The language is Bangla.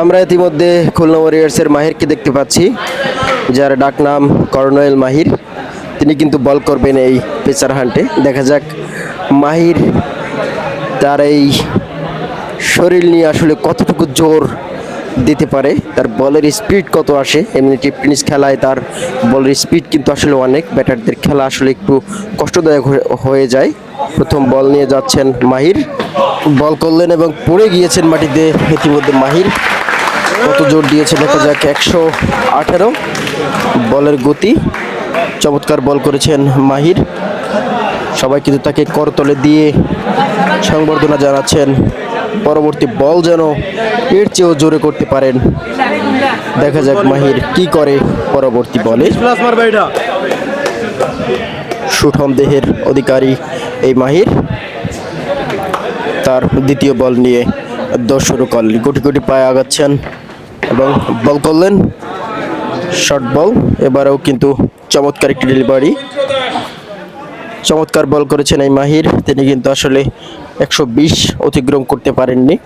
আমরা ইতিমধ্যে খুলনা ওয়ারিয়ার্সের মাহিরকে দেখতে পাচ্ছি, যার ডাক নাম কর্নেল মাহির। তিনি কিন্তু বল করবেন এই পেচার হান্টে। দেখা যাক মাহির তার এই শরীর নিয়ে আসলে কতটুকু জোর দিতে পারে। তার বলের স্পিড কত আসে? এমনি টেনিস খেলায় তার বলের স্পিড কিন্তু আসলে অনেক। ব্যাটারদের খেলা আসলে একটু কষ্টদায়ক হয়ে যায়। প্রথম বল নিয়ে যাচ্ছেন মাহির। বল করলেন এবং পড়ে গিয়েছেন মাটিতে ইতিমধ্যে মাহির। কত জোর দিয়েছে দেখা যাক, একশো আঠেরো বলের গতি। চমৎকার বল করেছেন মাহির। সবাই কিন্তু তাকে করতলে দিয়ে সংবর্ধনা জানাচ্ছেন। পরবর্তী বল যেন এর চেয়েও জোরে করতে পারেন। দেখা যাক মাহির কি করে পরবর্তী বলে। সুঠম দেহের অধিকারী এই মাহির। তার দ্বিতীয় বল নিয়ে দৌড় শুরু করলেন কোটি গুটি পায়ে আগাচ্ছেন। এবং বল করলেন। শর্ট বল এবারেও কিন্তু চমৎকার একটি ডেলিভারি চমৎকার বল করেছেন এই মাহির। তিনি কিন্তু আসলে একশো বিশ অতিক্রম করতে পারেননি।